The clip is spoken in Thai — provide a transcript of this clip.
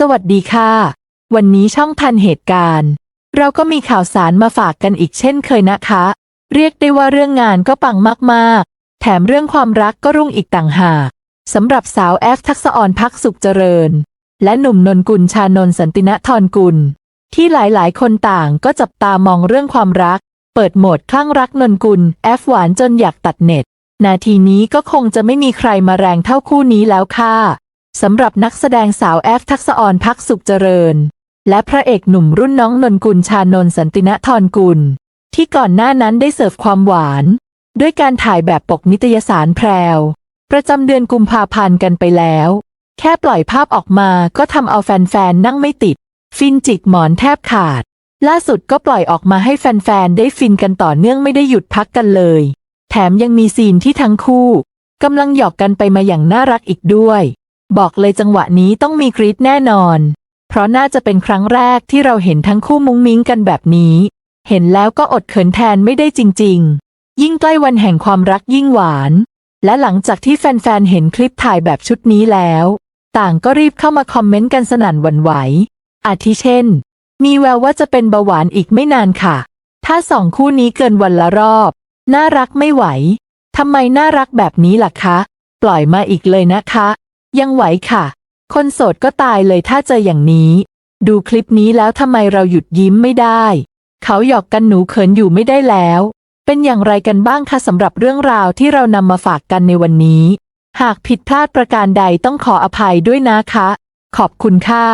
สวัสดีค่ะ วันนี้ช่องทันเหตุการณ์ เราก็มีข่าวสารมาฝากกันอีกเช่นเคยนะคะ เรียกได้ว่าเรื่องงานก็ปังมากๆ แถมเรื่องความรักก็รุ่งอีกต่างหากสำหรับสาวแอฟทักษะออนพักสุขเจริญ และหนุ่มนนกุลชานนสันติณทรกุล ที่หลายๆ คนต่างก็จับตามองเรื่องความรัก เปิดโหมดคลั่งรักนนกุลแอฟหวานจนอยากตัดเน็ต นาทีนี้ก็คงจะไม่มีใครมาแรงเท่าคู่นี้แล้วค่ะ สำหรับนักแสดงสาวแอฟทักษออนพักสุขเจริญ และพระเอกหนุ่มรุ่นน้องนนกุลชานนท์สันติณทรกุล ที่ก่อนหน้านั้นได้เสิร์ฟความหวาน ด้วยการถ่ายแบบปกนิตยสารแพรว ประจำเดือนกุมภาพันธ์กันไปแล้ว แค่ปล่อยภาพออกมาก็ทำเอาแฟนๆนั่งไม่ติด ฟินจิกหมอนแทบขาด ล่าสุดก็ปล่อยออกมาให้แฟนๆได้ฟินกันต่อเนื่องไม่ได้หยุดพักกันเลย แถมยังมีซีนที่ทั้งคู่กำลังหยอกกันไปมาอย่างน่ารักอีกด้วย บอกเลยจังหวะนี้ต้องมีกรี๊ดแน่นอน เพราะน่าจะเป็นครั้งแรกที่เราเห็นทั้งคู่มุ้งมิ้งกันแบบนี้ เห็นแล้วก็อดเขินแทนไม่ได้จริง ๆ ยิ่งใกล้วันแห่งความรักยิ่งหวาน และหลังจากที่แฟนๆเห็นคลิปถ่ายแบบชุดนี้แล้ว ต่างก็รีบเข้ามาคอมเมนต์กันสนั่นหวั่นไหว อาทิเช่น มีแววว่าจะเป็นเบาหวานอีกไม่นานค่ะ ถ้าสองคู่นี้เกินวันละรอบ น่ารักไม่ไหวทำไมน่ารักแบบนี้ล่ะคะ ปล่อยมาอีกเลยนะคะ ยังไหวค่ะ คนโสดก็ตายเลยถ้าเจออย่างนี้ ดูคลิปนี้แล้วทำไมเราหยุดยิ้มไม่ได้ เขาหยอกกันหนูเขินอยู่ไม่ได้แล้ว เป็นอย่างไรกันบ้างคะสำหรับเรื่องราวที่เรานำมาฝากกันในวันนี้ หากผิดพลาดประการใดต้องขออภัยด้วยนะคะ ขอบคุณค่ะ